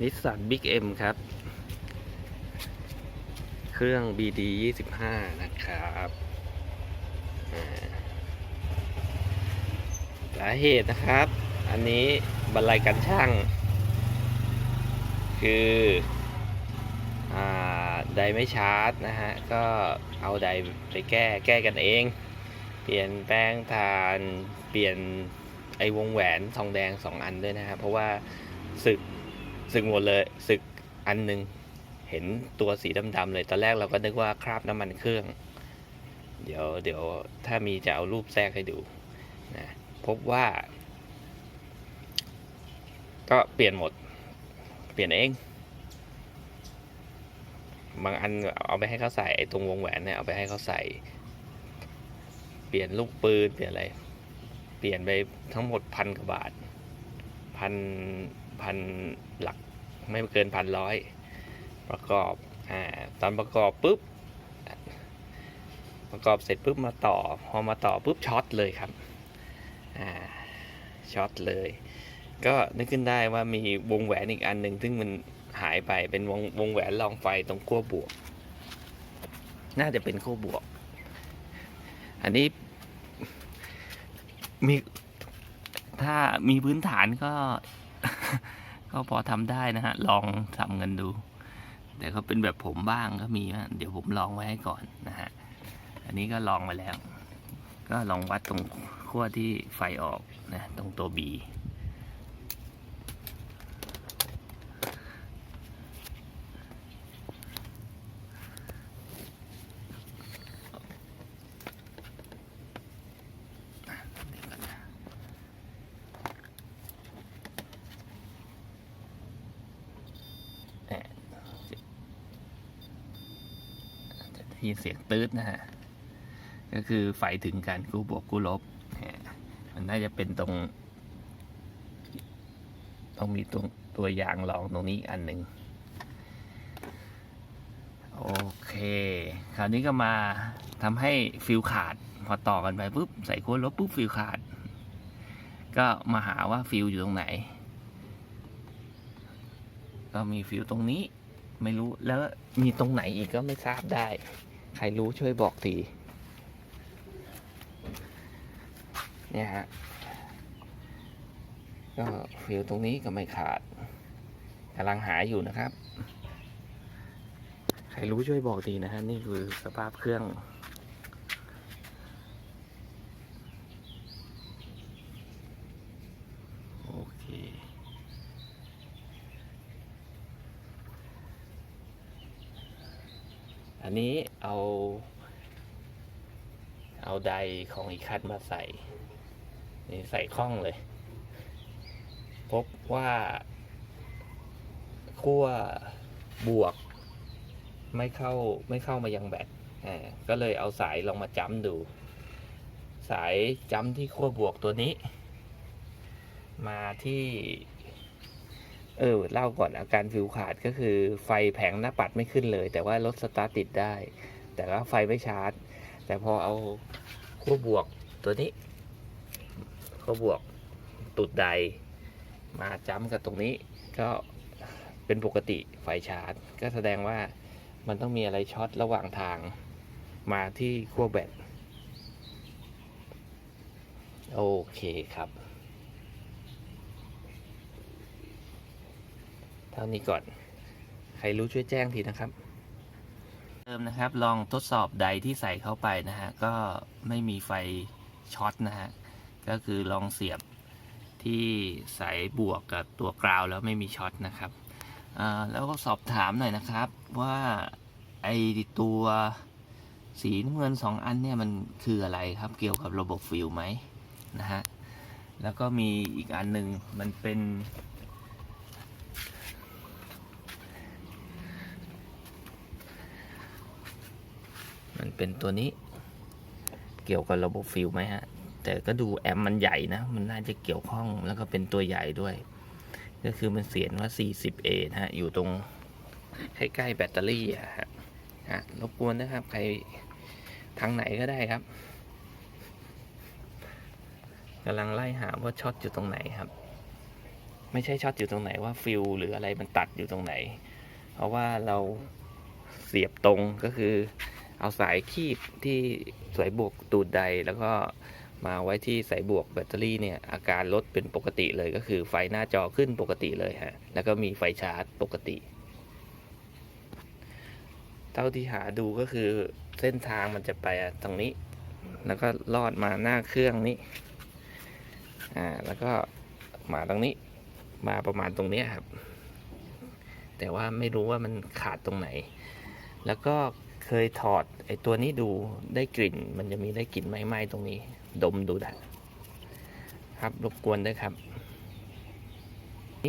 นิสสันบิ๊กเอ็มครับ เครื่อง BD 25 นะครับสาเหตุนะครับ อันนี้บรรลัยกันช่าง คืออ่าไดไม่ชาร์จนะฮะ ก็เอาไดไปแก้แก้กันเอง เปลี่ยนแป้งทานเปลี่ยนไอวงแหวนทองแดงสองอันด้วยนะครับเพราะว่าสึก สึกหมดเลยสึกอันหนึ่งเห็นตัวสีดำๆเลยตอนแรกเราก็นึกว่าคราบน้ำมันเครื่อง เดี๋ยวเดี๋ยวถ้ามีจะเอารูปแทรกให้ดูนะพบว่า ก็เปลี่ยนหมด เปลี่ยนเอง บางอันเอาไปให้เขาใส่ตรงวงแหวนเนี่ยเอาไปให้เขาใส่ เปลี่ยนลูกปืนเปลี่ยนอะไร เปลี่ยนไปทั้งหมดพันกว่าบาทพันพันหลัก ไม่เกินพันร้อยประกอบอ่าตอนประกอบปุ๊บประกอบเสร็จปุ๊บมาต่อพอมาต่อปุ๊บช็อตเลยครับอ่าช็อตเลย ก็นึกขึ้นได้ว่ามีวงแหวนอีกอันหนึ่งซึ่งมันหายไปเป็นวงวงแหวนรองไฟตรงขั้วบวก น่าจะเป็นขั้วบวก อันนี้มีถ้ามีพื้นฐานก็ ก็พอทำได้นะฮะ ลองทำกันดู แต่ก็เป็นแบบผมบ้างก็มีนะเดี๋ยวผมลองไว้ให้ก่อนนะฮะ อันนี้ก็ลองไปแล้ว ก็ลองวัดตรงขั้วที่ไฟออกนะตรงตัวบี แหม่จะได้ ยินเสียงตืดนะฮะ ก็คือไฟถึงกันกู้บวกกู้ลบ มันน่าจะเป็นตรง ต้องมีตัวตัวยางรองตรงนี้อันหนึ่งโอเค คราวนี้ก็มาทำให้ฟิลขาด พอต่อกันไปปุ๊บ ใส่ขั้วลบปุ๊บฟิลขาด ก็มาหาว่าฟิลอยู่ตรงไหน ก็มีฟิวตรงนี้ไม่รู้แล้วมีตรงไหนอีกก็ไม่ทราบได้ ใครรู้ช่วยบอกทีเนี่ยฮะ ก็ฟิวตรงนี้ก็ไม่ขาดกำลังหาอยู่นะครับ ใครรู้ช่วยบอกทีนะฮะ นี่คือสภาพเครื่อง โอเค อันนี้เอา เอาไดของอีกคันมาใส่ นี่ใส่คล้องเลย พบว่าขั้วบวก ไม่เข้าไม่เข้ามายังแบตอ่าก็เลยเอาสายลองมาจ้ำดู สายจ้ำที่ขั้วบวกตัวนี้ มาที่ เออเล่าก่อนอาการฟิวขาดก็คือไฟแผงหน้าปัดไม่ขึ้นเลย แต่ว่ารถสตาร์ทติดได้ แต่ว่าไฟไม่ชาร์จ แต่พอเอาขั้วบวกตัวนี้ขั้วบวกตุดใด มาจ้ำกับตรงนี้ ก็เป็นปกติไฟชาร์จ ก็แสดงว่ามันต้องมีอะไรช็อตระหว่างทางมาที่ขั้วแบตโอเคครับ เท่านี้ก่อน ใครรู้ช่วยแจ้งทีนะครับเริ่มนะครับ ลองทดสอบใดที่ใส่เข้าไปนะฮะ ก็ไม่มีไฟช็อตนะฮะ ก็คือลองเสียบที่สายบวกกับตัวกราวแล้วไม่มีช็อตนะครับอ่าแล้วก็สอบถามหน่อยนะครับว่าไอตัวสีน้ำเงินสองอันเนี่ยมันคืออะไรครับเกี่ยวกับระบบฟิลไหมนะฮะ แล้วก็มีอีกอันหนึ่งมันเป็น เป็นตัวนี้ เกี่ยวกับระบบฟิลไหมฮะ แต่ก็ดูแอมมันใหญ่นะ มันน่าจะเกี่ยวข้องแล้วก็เป็นตัวใหญ่ด้วย ก็คือมันเสียนว่า 40A นะฮะ อยู่ตรงใกล้ๆแบตเตอรี่อะฮะฮะรบกวนนะครับ ใครทางไหนก็ได้ครับกำลังไล่หาว่าช็อตอยู่ตรงไหนครับ ไม่ใช่ช็อตอยู่ตรงไหนว่าฟิลหรืออะไรมันตัดอยู่ตรงไหน เพราะว่าเราเสียบตรงก็คือ เอาสายคีบที่สายบวกตูดใดแล้วก็มาไว้ที่สายบวกแบตเตอรี่เนี่ยอาการลดเป็นปกติเลยก็คือไฟหน้าจอขึ้นปกติเลยฮะแล้วก็มีไฟชาร์จปกติ เท่าที่หาดูก็คือเส้นทางมันจะไปตรงนี้ แล้วก็ลอดมาหน้าเครื่องนี้อ่าแล้วก็มาตรงนี้มาประมาณตรงนี้ครับ แต่ว่าไม่รู้ว่ามันขาดตรงไหน แล้วก็ เคยถอดไอตัวนี้ดูได้กลิ่น มันจะมีได้กลิ่นไหม้ๆตรงนี้ ดมดูได้ครับรบกวนด้วยครับ